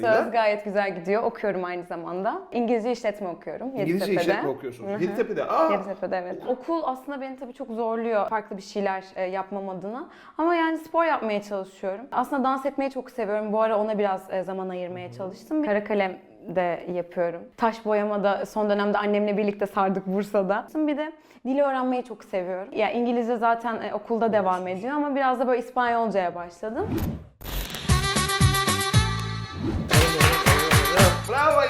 Söz gayet güzel gidiyor. Okuyorum aynı zamanda. İngilizce işletme okuyorum. İngilizce Yeditepe'de. işletme okuyorsunuz. Hı hı. Yeditepe'de. Aa, Yeditepe'de evet. Okul aslında beni tabii çok zorluyor farklı bir şeyler e, yapmam adına. Ama yani spor yapmaya çalışıyorum. Aslında dans etmeyi çok seviyorum. Bu ara ona biraz e, zaman ayırmaya çalıştım. Kara kalem de yapıyorum. Taş boyama da son dönemde annemle birlikte sardık Bursa'da. Bir de dili öğrenmeyi çok seviyorum. Ya İngilizce zaten e, okulda devam ediyor ama biraz da böyle İspanyolcaya başladım.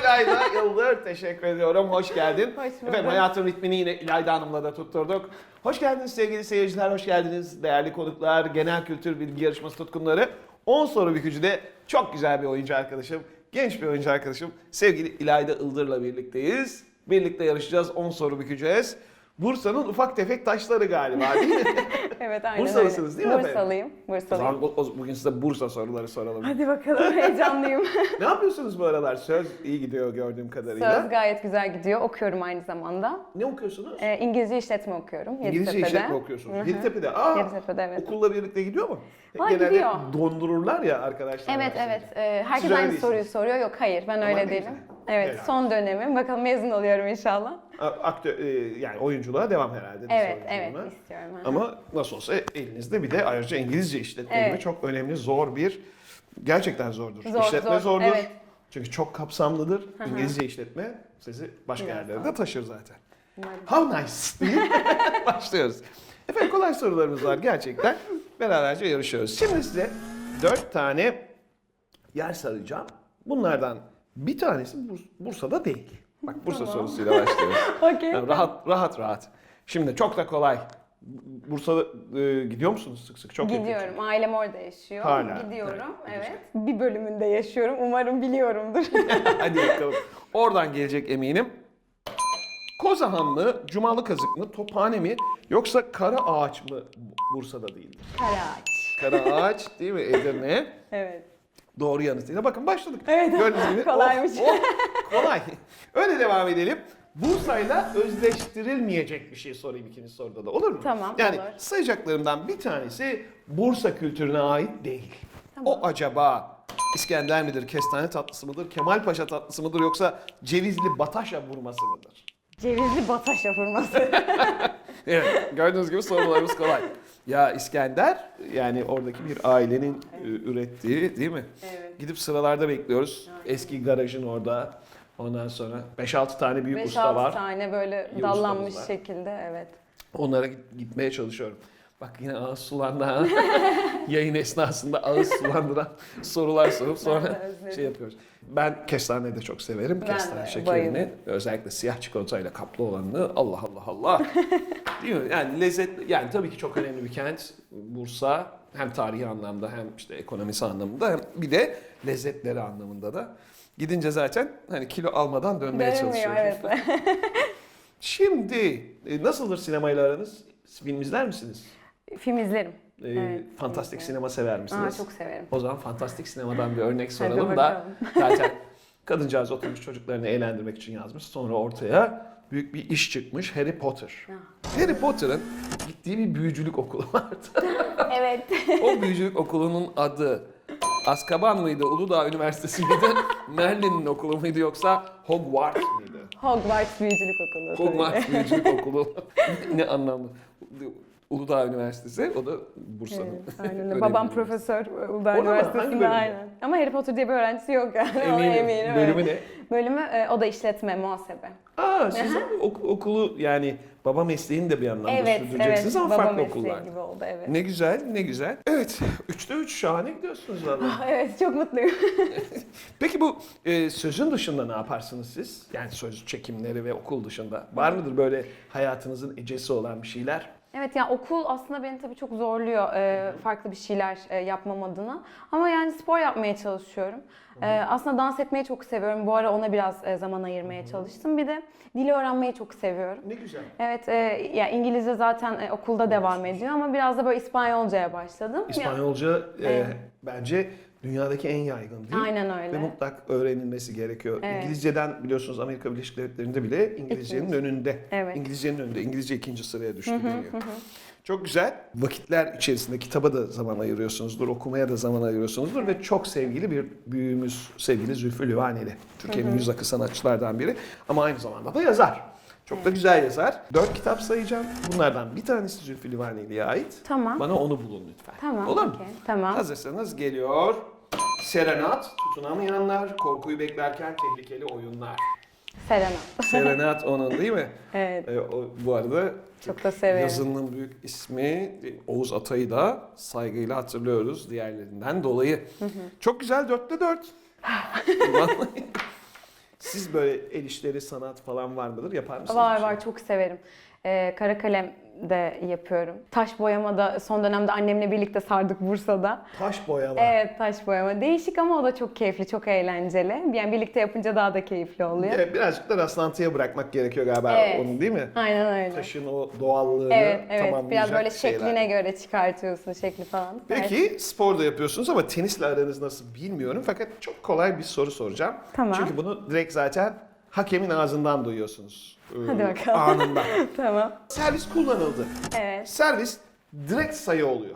İlayda Yıldır. Teşekkür ediyorum. Hoş geldin. Hoş bulduk. Efendim hayatın ritmini yine İlayda Hanım'la da tutturduk. Hoş geldiniz sevgili seyirciler. Hoş geldiniz değerli konuklar. Genel kültür bilgi yarışması tutkunları. 10 soru bükücüde çok güzel bir oyuncu arkadaşım. Genç bir oyuncu arkadaşım. Sevgili İlayda Ildır'la birlikteyiz. Birlikte yarışacağız. 10 soru bükeceğiz. Bursa'nın ufak tefek taşları galiba değil mi? Evet aynen Bursalısınız öyle. değil mi efendim? Bursalıyım. o Bursalıyım. zaman bu- o- bugün size Bursa soruları soralım. Hadi bakalım heyecanlıyım. ne yapıyorsunuz bu aralar? Söz iyi gidiyor gördüğüm kadarıyla. Söz gayet güzel gidiyor. Okuyorum aynı zamanda. Ne okuyorsunuz? Ee, İngilizce işletme okuyorum. İngilizce işletme okuyorsunuz. Hı hı. Yeditepe'de. Aa, Yeditepe'de evet. okulla birlikte gidiyor mu? Ha, Genelde gidiyor. dondururlar ya arkadaşlar. Evet var evet. Ee, herkes Siz aynı soruyu soruyor. Yok hayır ben öyle ne değilim. Evet Helal. son dönemim. Bakalım mezun oluyorum inşallah. Aktör, e, yani oyunculuğa devam herhalde. Evet evet istiyorum. hı. Ama nasıl olsa elinizde bir de ayrıca İngilizce işletme Evet. çok önemli, zor bir, gerçekten zordur. Zor, işletme zor, zordur. evet. Çünkü çok kapsamlıdır. hı. İngilizce işletme sizi başka Biraz yerlere de taşır zaten. Umarım. How nice başlıyoruz. Efendim kolay sorularımız var gerçekten. Beraberce yarışıyoruz. Şimdi size dört tane yer saracağım. Bunlardan bir tanesi Burs- Bursa'da değil. Bak Bursa Tamam. sorusuyla başlıyoruz. Okey. Yani rahat rahat rahat. Şimdi çok da kolay. Bursa'da e, gidiyor musunuz sık sık? Çok yakın Gidiyorum. çünkü. Ailem orada yaşıyor. Hala. Gidiyorum. Evet, Evet. Bir bölümünde yaşıyorum. Umarım biliyorumdur. Hadi bakalım. Oradan gelecek eminim. Kozahan mı, Cumalı Kazık mı, Tophane mi yoksa Kara Ağaç mı Bursa'da değildir? Karaağaç. Kara Ağaç değil mi Edirne? Evet. Doğru yanıtıyla. Bakın başladık. Evet, Gördüğünüz gibi. kolaymış. Oh, oh, kolay. Öyle devam edelim. Bursa'yla özleştirilmeyecek bir şey sorayım ikinci soruda da olur mu? Tamam, Yani olur. sayacaklarımdan bir tanesi Bursa kültürüne ait değil. Tamam. O acaba İskender midir, kestane tatlısı mıdır, Kemalpaşa tatlısı mıdır yoksa cevizli bataşa vurması mıdır? Cevizli bataş yapılması. Evet, gördüğünüz gibi sorularımız kolay. Ya İskender yani oradaki bir ailenin e, ürettiği değil mi? Evet. Gidip sıralarda bekliyoruz. Eski garajın orada. Ondan sonra 5-6 tane büyük usta 5-6 var. tane böyle İyi dallanmış şekilde evet. Onlara git- gitmeye çalışıyorum. Bak yine ağız sulandı ha. Yayın esnasında ağız sulandıran sorular sorup sonra şey yapıyoruz. Ben kestane de çok severim. Ben kestane de, şekerini. bayılırım. Özellikle siyah çikolatayla kaplı olanını. Allah Allah Allah. Değil mi? Yani lezzet, yani tabii ki çok önemli bir kent Bursa. Hem tarihi anlamda hem işte ekonomisi anlamında hem bir de lezzetleri anlamında da. Gidince zaten hani kilo almadan dönmeye Dönmüyor çalışıyoruz. evet. Şimdi e, nasıldır sinemayla aranız? Film izler misiniz? Film izlerim. E, Evet, fantastik izlerim. sinema sever Aa, misiniz? çok severim. O zaman fantastik sinemadan bir örnek soralım da zaten kadıncağız oturmuş çocuklarını eğlendirmek için yazmış. Sonra ortaya büyük bir iş çıkmış Harry Potter. Harry Potter'ın gittiği bir büyücülük okulu vardı. evet. o büyücülük okulunun adı Azkaban mıydı, Uludağ Üniversitesi miydi, Merlin'in okulu muydu yoksa Hogwarts mıydı? Hogwarts Büyücülük Okulu. Hogwarts Büyücülük Okulu. ne anlamlı. Uludağ Üniversitesi, o da Bursa'nın. Evet, aynen öyle. Babam profesör Uludağ Orada Üniversitesi'nde aynen. Ama Harry Potter diye bir öğrencisi yok yani. Eminim. eminim. Bölümü evet. ne? Bölümü e, o da işletme, muhasebe. Aa, siz ok- okulu yani baba mesleğini de bir anlamda Evet, evet. sürdüreceksiniz ama Baba farklı okullar. gibi oldu evet. Ne güzel, ne güzel. Evet, üçte üç şahane gidiyorsunuz vallahi. Evet, çok mutluyum. Peki bu e, sözün dışında ne yaparsınız siz? Yani söz çekimleri ve okul dışında. Var mıdır böyle hayatınızın ecesi olan bir şeyler? Evet yani okul aslında beni tabii çok zorluyor e, farklı bir şeyler e, yapmam adına. Ama yani spor yapmaya çalışıyorum. E, aslında dans etmeyi çok seviyorum. Bu ara ona biraz e, zaman ayırmaya çalıştım. Bir de dili öğrenmeyi çok seviyorum. Ne güzel. Evet, e, ya İngilizce zaten e, okulda devam ediyor ama biraz da böyle İspanyolcaya başladım. Ya- İspanyolca e, Evet. bence dünyadaki en yaygın değil. Aynen Ve öyle. mutlak öğrenilmesi gerekiyor. Evet. İngilizceden biliyorsunuz Amerika Birleşik Devletleri'nde bile İngilizcenin İkinci. önünde. Evet. İngilizcenin önünde. İngilizce ikinci sıraya düştü deniyor. Çok güzel. Vakitler içerisinde kitaba da zaman ayırıyorsunuzdur, okumaya da zaman ayırıyorsunuzdur ve çok sevgili bir büyüğümüz sevgili Zülfü Livaneli. Türkiye'nin yüz akı sanatçılardan biri ama aynı zamanda da yazar. Çok da güzel yazar. Dört kitap sayacağım. Bunlardan bir tanesi Zülfü Livaneli'ye ait. Tamam. Bana onu bulun lütfen. Tamam. Olur mu? okey, Tamam. Hazırsanız geliyor. Serenat, tutunamayanlar, korkuyu beklerken tehlikeli oyunlar. Serenat. Serenat onun değil mi? Evet. Ee, o, bu arada Çok da severim. yazının büyük ismi Oğuz Atay'ı da saygıyla hatırlıyoruz diğerlerinden dolayı. Çok güzel dörtte dört. Siz böyle el işleri, sanat falan var mıdır? Yapar mısınız? Var şey? var çok severim. Ee, kara kalem de yapıyorum. Taş boyama da son dönemde annemle birlikte sardık Bursa'da. Taş boyama. Evet taş boyama. Değişik ama o da çok keyifli, çok eğlenceli. Yani birlikte yapınca daha da keyifli oluyor. Evet, birazcık da rastlantıya bırakmak gerekiyor galiba Evet. onun değil mi? Aynen öyle. Taşın o doğallığını Evet, evet. Biraz böyle şeyler. şekline göre çıkartıyorsun şekli falan. Peki spor da yapıyorsunuz ama tenisle aranız nasıl bilmiyorum fakat çok kolay bir soru soracağım. Tamam. Çünkü bunu direkt zaten hakemin ağzından duyuyorsunuz. Ee, Hadi bakalım. Anında. tamam. Servis kullanıldı. Evet. Servis direkt sayı oluyor.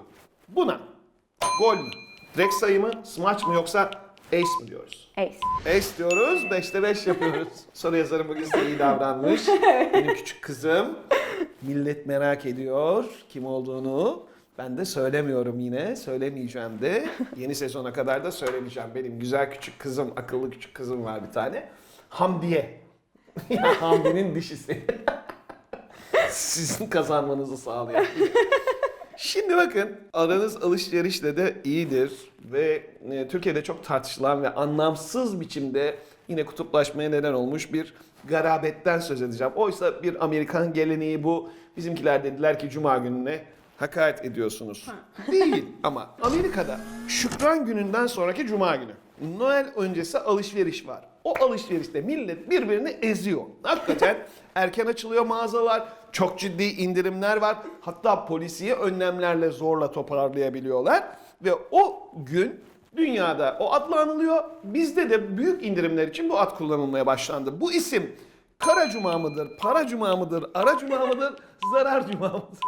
Buna gol mü? Direkt sayı mı? Smaç mı yoksa ace mi diyoruz? Ace. Ace diyoruz, 5'te 5 yapıyoruz. Soru yazarım bugün size iyi davranmış. Benim küçük kızım. Millet merak ediyor kim olduğunu. Ben de söylemiyorum yine, söylemeyeceğim de. Yeni sezona kadar da söylemeyeceğim. Benim güzel küçük kızım, akıllı küçük kızım var bir tane. Hamdiye. ya Hamdi'nin dişisi. Sizin kazanmanızı sağlayan. Şimdi bakın aranız alışverişle de iyidir ve e, Türkiye'de çok tartışılan ve anlamsız biçimde yine kutuplaşmaya neden olmuş bir garabetten söz edeceğim. Oysa bir Amerikan geleneği bu. Bizimkiler dediler ki Cuma gününe hakaret ediyorsunuz. Değil ama Amerika'da Şükran gününden sonraki Cuma günü. Noel öncesi alışveriş var. O alışverişte millet birbirini eziyor. Hakikaten erken açılıyor mağazalar, çok ciddi indirimler var. Hatta polisiye önlemlerle zorla toparlayabiliyorlar. Ve o gün dünyada o adla anılıyor. Bizde de büyük indirimler için bu ad kullanılmaya başlandı. Bu isim Kara Cuma mıdır, Para Cuma mıdır, Ara Cuma mıdır, Zarar Cuma mıdır?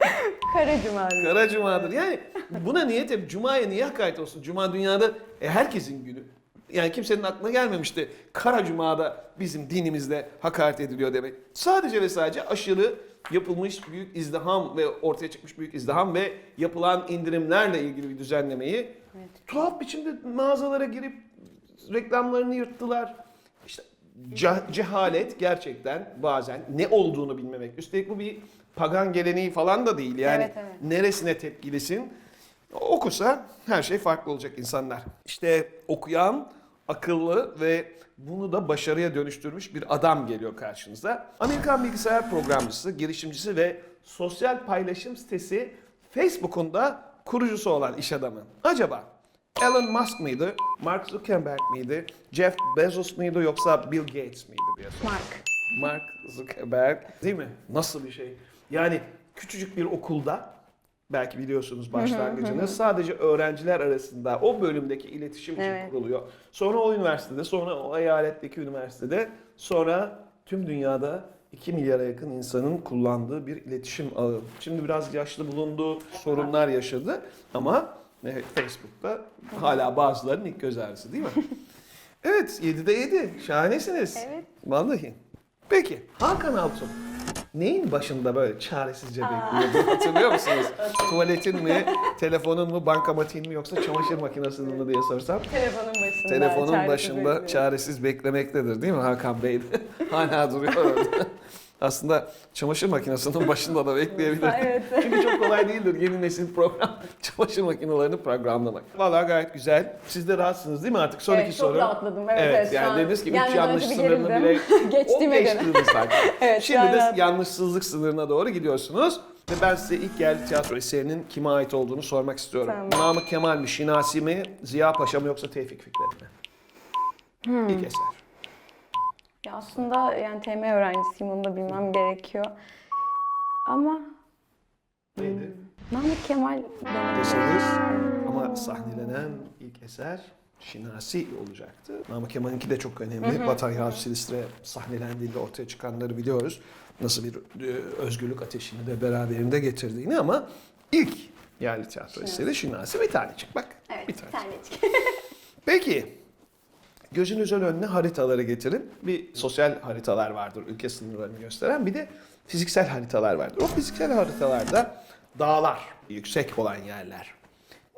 Kara Cuma. Kara Cuma'dır. Yani buna niyet hep Cuma'ya niye hakaret olsun? Cuma dünyada e, herkesin günü. Yani kimsenin aklına gelmemişti. Kara Cuma'da bizim dinimizde hakaret ediliyor demek. Sadece ve sadece aşırı yapılmış büyük izdiham ve ortaya çıkmış büyük izdiham ve yapılan indirimlerle ilgili bir düzenlemeyi tuhaf biçimde mağazalara girip reklamlarını yırttılar. İşte ce- cehalet gerçekten bazen ne olduğunu bilmemek. Üstelik bu bir pagan geleneği falan da değil. Yani Evet, evet. neresine tepkilisin? Okusa her şey farklı olacak insanlar. İşte okuyan, akıllı ve bunu da başarıya dönüştürmüş bir adam geliyor karşınıza. Amerikan bilgisayar programcısı, girişimcisi ve sosyal paylaşım sitesi Facebook'un da kurucusu olan iş adamı. Acaba Elon Musk mıydı, Mark Zuckerberg miydi, Jeff Bezos muydu yoksa Bill Gates miydi diye soruyorum. Mark. Mark Zuckerberg değil mi? Nasıl bir şey? Yani küçücük bir okulda belki biliyorsunuz başlangıcını sadece öğrenciler arasında o bölümdeki iletişim için Evet. kuruluyor. Sonra o üniversitede, sonra o eyaletteki üniversitede, sonra tüm dünyada 2 milyara yakın insanın kullandığı bir iletişim ağı. Şimdi biraz yaşlı bulundu, sorunlar yaşadı ama evet, Facebook'ta hala bazılarının ilk göz ağrısı değil mi? evet 7'de 7. Şahanesiniz. Evet. Vallahi. Peki Hakan Altun neyin başında böyle çaresizce bekliyordu hatırlıyor musunuz? Tuvaletin mi, telefonun mu, bankamatiğin mi yoksa çamaşır makinesinin mi diye sorsam. Telefonun başında. Telefonun çaresiz başında bekliyorum. çaresiz beklemektedir değil mi Hakan Bey? Hala duruyor orada. Aslında çamaşır makinesinin başında da bekleyebilir. Evet. Çünkü çok kolay değildir yeni nesil program çamaşır makinelerini programlamak. Vallahi gayet güzel. Siz de rahatsınız değil mi artık? Sonraki evet, soru. Çok rahatladım. Evet, evet, şu yani an dediniz ki 3 gelmeden yanlış sınırını bile Geçtiğime o geçtiniz zaten. Evet, Şimdi de rahat- yanlışsızlık sınırına doğru gidiyorsunuz. Ve ben size ilk yerli tiyatro eserinin kime ait olduğunu sormak istiyorum. Tamam. Namık Kemal mi, Şinasi mi, Ziya Paşa mı yoksa Tevfik Fikret mi? Hmm. İlk eser. Ya aslında yani TM öğrencisiyim onu da bilmem gerekiyor. Ama Neydi? Namık Kemal. Deseniz ama sahnelenen ilk eser Şinasi olacaktı. Namık Kemal'inki de çok önemli. Vatan Yahut Silistre sahnelendiğinde ortaya çıkanları biliyoruz. Nasıl bir e, özgürlük ateşini de beraberinde getirdiğini ama ilk yerli tiyatro eseri Şinasi bir tanecik bak. Evet, bir bir tane. tanecik. Peki gözünüzün önüne haritaları getirin. Bir sosyal haritalar vardır ülke sınırlarını gösteren bir de fiziksel haritalar vardır. O fiziksel haritalarda dağlar, yüksek olan yerler.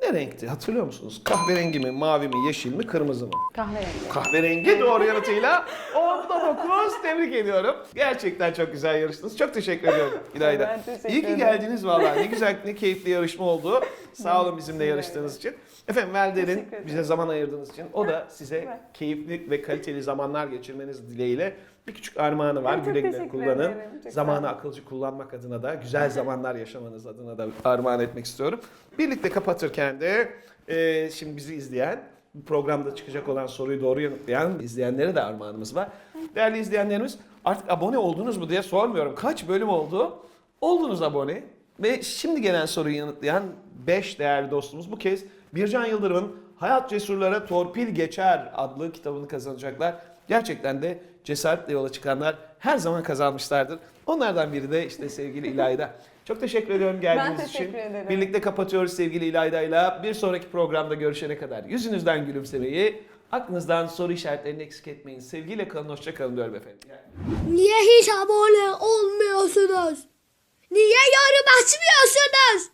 Ne renkti hatırlıyor musunuz? Kahverengi mi, mavi mi, yeşil mi, kırmızı mı? Kahverengi. Kahverengi doğru yanıtıyla 10'da 9 tebrik ediyorum. Gerçekten çok güzel yarıştınız. Çok teşekkür ediyorum İlayda. Ben teşekkür İyi ki ederim. geldiniz vallahi. Ne güzel, ne keyifli yarışma oldu. Sağ olun bizimle yarıştığınız için. Efendim Teşekkür ederim. bize zaman ayırdığınız için o da size keyifli ve kaliteli zamanlar geçirmeniz dileğiyle bir küçük armağanı var. Çok Güle güle teşekkür kullanın. ederim. Çok sağ Zamanı akılcı kullanmak adına da, güzel zamanlar yaşamanız adına da armağan etmek istiyorum. Birlikte kapatırken de e, şimdi bizi izleyen, programda çıkacak olan soruyu doğru yanıtlayan izleyenlere de armağanımız var. Değerli izleyenlerimiz artık abone oldunuz mu diye sormuyorum. Kaç bölüm oldu? Oldunuz abone. Ve şimdi gelen soruyu yanıtlayan 5 değerli dostumuz bu kez Bircan Yıldırım'ın Hayat Cesurlara Torpil Geçer adlı kitabını kazanacaklar. Gerçekten de cesaretle yola çıkanlar her zaman kazanmışlardır. Onlardan biri de işte sevgili İlayda. Çok teşekkür ediyorum geldiğiniz Ben için. teşekkür ederim. Birlikte kapatıyoruz sevgili İlayda'yla. Bir sonraki programda görüşene kadar yüzünüzden gülümsemeyi, aklınızdan soru işaretlerini eksik etmeyin. Sevgiyle kalın, hoşça kalın diyorum efendim. Niye hiç abone olmuyorsunuz? Niye yorum açmıyorsunuz?